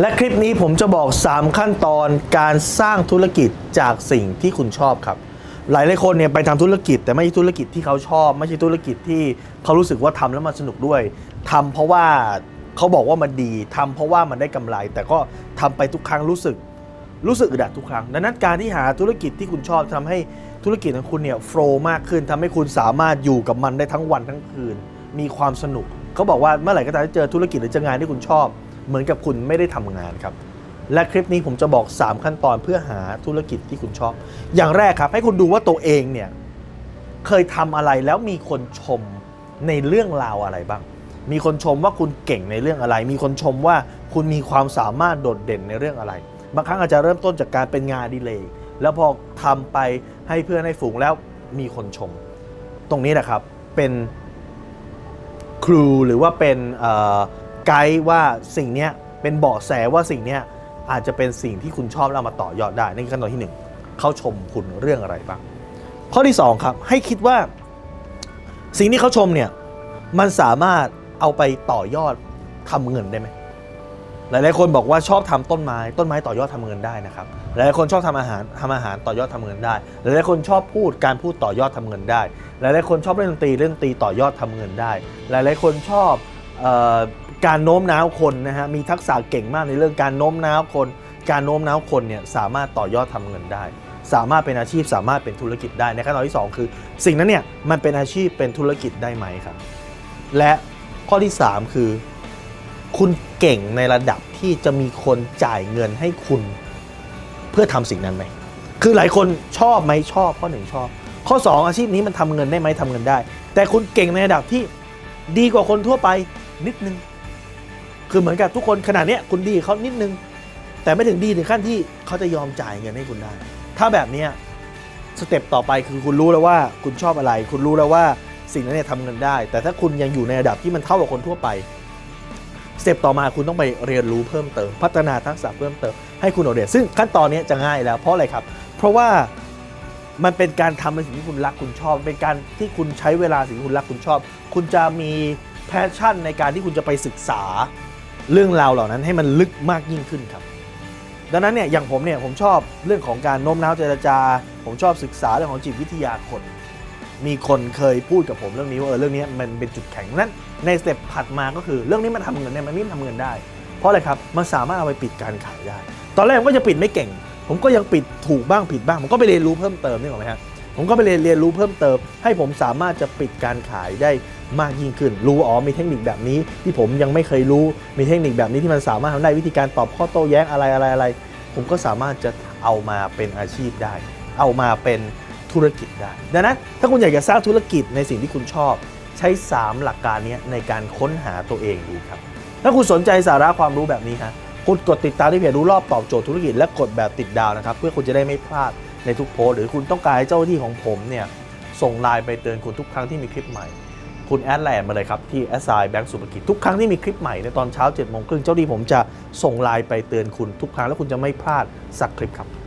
และคลิปนี้ผมจะบอก 3 ขั้นตอนการสร้างธุรกิจจากสิ่งที่คุณชอบครับ หลายหลายคนเนี่ยไปทำธุรกิจ แต่ไม่ใช่ธุรกิจที่เขาชอบ ไม่ใช่ธุรกิจที่เขารู้สึกว่าทำแล้วมันสนุกด้วยทำเพราะว่าเขาบอกว่ามันดีทำเพราะว่ามันได้กำไร แต่ก็ทำไปทุกครั้งรู้สึก รู้สึกอึดอัดทุกครั้ง ดังนั้นการที่หาธุรกิจที่คุณชอบทำให้ธุรกิจของคุณเนี่ยโฟล์มากขึ้นทำให้คุณสามารถอยู่กับมันได้ทั้งวันทั้งคืน มีความสนุกเขาบอกว่าเมื่อไหร่ก็ตามที่เจอธุรกิจหรือเจองานที่คุณชอบ เหมือนกับคุณไม่ได้ทำงานครับ และคลิปนี้ผมจะบอก 3 ขั้นตอนเพื่อหาธุรกิจที่คุณชอบ อย่างแรกครับ ให้คุณดูว่าตัวเองเนี่ยเคยทำอะไรแล้วมีคนชมในเรื่องราวอะไรบ้าง มีคนชมว่าคุณเก่งในเรื่องอะไร มีคนชมว่าคุณมีความสามารถโดดเด่นในเรื่องอะไร บางครั้งอาจจะเริ่มต้นจากการเป็นงานดีเลยแล้วพอทำไปให้เพื่อนให้ฝูงแล้วมีคนชม ตรงนี้นะครับเป็นครูหรือว่าเป็น ไกด์ว่าสิ่งนี้เป็นเบาะแสว่าสิ่งนี้อาจจะเป็นสิ่งที่คุณชอบแล้วเอามาต่อยอดได้นี่คือขั้นตอนที่หนึ่งเขาชมคุณเรื่องอะไรบ้างข้อที่สองครับ ให้คิดว่าสิ่งที่เขาชมเนี่ยมันสามารถเอาไปต่อยอดทำเงินได้ไหมหลาย ๆ คนบอกว่าชอบทำต้นไม้ต้นไม้ต่อยอดทำเงินได้นะครับหลาย ๆ คนชอบทำอาหารทำอาหารต่อยอดทำเงินได้ หลาย ๆ คนชอบพูดการพูดต่อยอดทำเงินได้ หลาย ๆ คนชอบเล่นดนตรีเล่นดนตรีต่อยอดทำเงินได้ หลาย ๆ คนชอบ การโน้มน้าวคนนะฮะมีทักษะเก่งมากในเรื่องการโน้มน้าวคน การโน้มน้าวคนเนี่ยสามารถต่อยอดทำเงินได้ สามารถเป็นอาชีพสามารถเป็นธุรกิจได้ในขั้นตอนที่สองคือ สิ่งนั้นเนี่ยมันเป็นอาชีพเป็นธุรกิจได้ไหมครับ และข้อที่สามคือ คุณเก่งในระดับที่จะมีคนจ่ายเงินให้คุณเพื่อทำสิ่งนั้นไหมคือหลายคนชอบไหมชอบข้อหนึ่งชอบ ข้อ 2 อาชีพนี้มันทำเงินได้ไหมทำเงินได้ แต่คุณเก่งในระดับที่ดีกว่าคนทั่วไปนิดนึง คือเหมือนกับทุกคนขนาดเนี้ยคุณดีเขานิดนึง แต่ไม่ถึงดีถึงขั้นที่เขาจะยอมจ่ายเงินให้คุณได้ ถ้าแบบเนี้ยสเต็ปต่อไปคือคุณรู้แล้วว่าคุณชอบอะไร คุณรู้แล้วว่าสิ่งนั้นเนี่ยทำเงินได้ แต่ถ้าคุณยังอยู่ในระดับที่มันเท่ากับคนทั่วไปสเต็ปต่อมาคุณต้องไปเรียนรู้เพิ่มเติม พัฒนาทักษะเพิ่มเติมให้คุณโดดเด่นซึ่งขั้นตอนนี้จะง่ายแล้วเพราะอะไรครับ เพราะว่ามันเป็นการทำในสิ่งที่คุณรักคุณชอบ เป็นการที่คุณใช้เวลาสิ่งที่คุณรักคุณชอบ คุณจะมีแพชชั่นในการที่คุณจะไปศึกษา เรื่องราวเหล่านั้นให้มันลึกมากยิ่งขึ้นครับ ดังนั้นเนี่ยอย่างผมเนี่ยผมชอบเรื่องของการโน้มน้าวเจรจา ผมชอบศึกษาเรื่องของจิตวิทยาคน มีคนเคยพูดกับผมเรื่องนี้ว่าเออเรื่องนี้มันเป็นจุดแข็งนั้นในสเต็ปถัดมาก็คือเรื่องนี้มันทำเงินได้มันนี่ทำเงินได้ เพราะอะไรครับมันสามารถเอาไปปิดการขายได้ ตอนแรกผมก็จะปิดไม่เก่ง ผมก็ยังปิดถูกบ้างผิดบ้างผมก็ไปเรียนรู้เพิ่มเติมนี่หรอกไหมฮะ ผมก็ไปเรียนเรียนรู้เพิ่มเติม ให้ผมสามารถจะปิดการขายได้มากยิ่งขึ้น รู้อ๋อมีเทคนิคแบบนี้ ที่ผมยังไม่เคยรู้มีเทคนิคแบบนี้ที่มันสามารถทำได้วิธีการตอบข้อโต้แย้งอะไรอะไรอะไร ผมก็สามารถจะเอามาเป็นอาชีพได้ เอามาเป็นธุรกิจได้ ดังนั้นถ้าคุณอยากจะสร้างธุรกิจในสิ่งที่คุณชอบ ใช้ 3 หลักการนี้ในการค้นหาตัวเองดูครับ ถ้าคุณสนใจสาระความรู้แบบนี้ฮะคุณกดติดตามที่เพจรู้รอบตอบโจทย์ธุรกิจและกดแบบติดดาวนะครับ เพื่อคุณจะได้ไม่พลาด ในทุกโพสหรือคุณต้องการให้เจ้าหน้าที่ของผมเนี่ยส่งไลน์ไปเตือนคุณทุกครั้งที่มีคลิปใหม่ คุณแอดไลน์มาเลยครับ ที่แอสไซแบงก์สุภกิจทุกครั้งที่มีคลิปใหม่ในตอนเช้า7จ็ดโมงครึ่งเจ้าหน้าที่ผมจะส่งไลน์ไปเตือนคุณทุกครั้งแล้วคุณจะไม่พลาดสักคลิปครับ